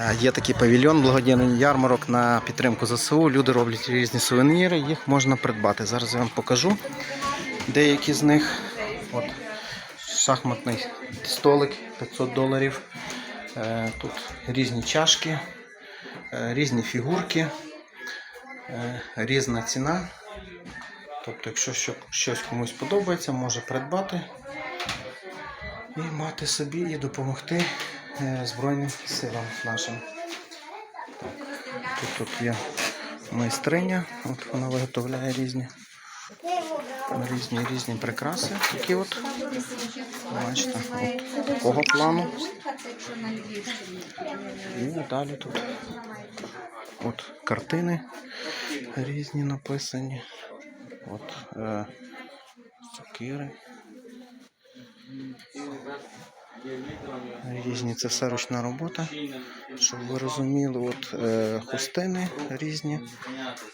Е, Є такий павільйон, благодійний ярмарок на підтримку ЗСУ. Люди роблять різні сувеніри, їх можна придбати. Зараз я вам покажу деякі з них. От шахматний столик 500 доларів. Е, Тут різні чашки, е, різні фігурки, різна ціна. Тобто, якщо щось комусь подобається, може придбати і мати собі і допомогти Збройним силам нашим. Тут, тут є майстриня, от вона виготовляє різні, різні, різні прикраси. Такі от, бачите, от такого плану. І далі тут от картини різні написані. От е, сокири. Різні це все ручна робота. Щоб ви розуміли, от е, хустини різні,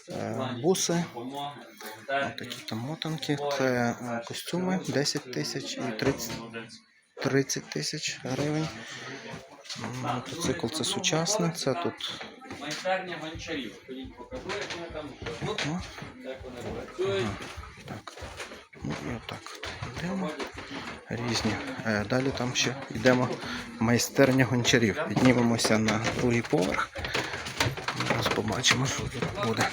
е, буси, такі там мотанки. Це е, костюми 10 тисяч і 30, 30 тисяч гривень. Мотоцикл це сучасне, це тут Майстерня гончарів. Ходіть покажу, як вони там як вони працюють. так. Ну і отак от йдемо. Різні. Е, Далі там ще йдемо майстерня гончарів. Піднімемося на другий поверх. Зараз побачимо, що тут буде.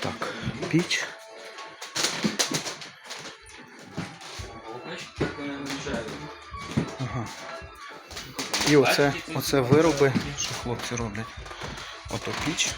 Так, піч. Ага. І оце, оце вироби, що хлопці роблять. Ото піч.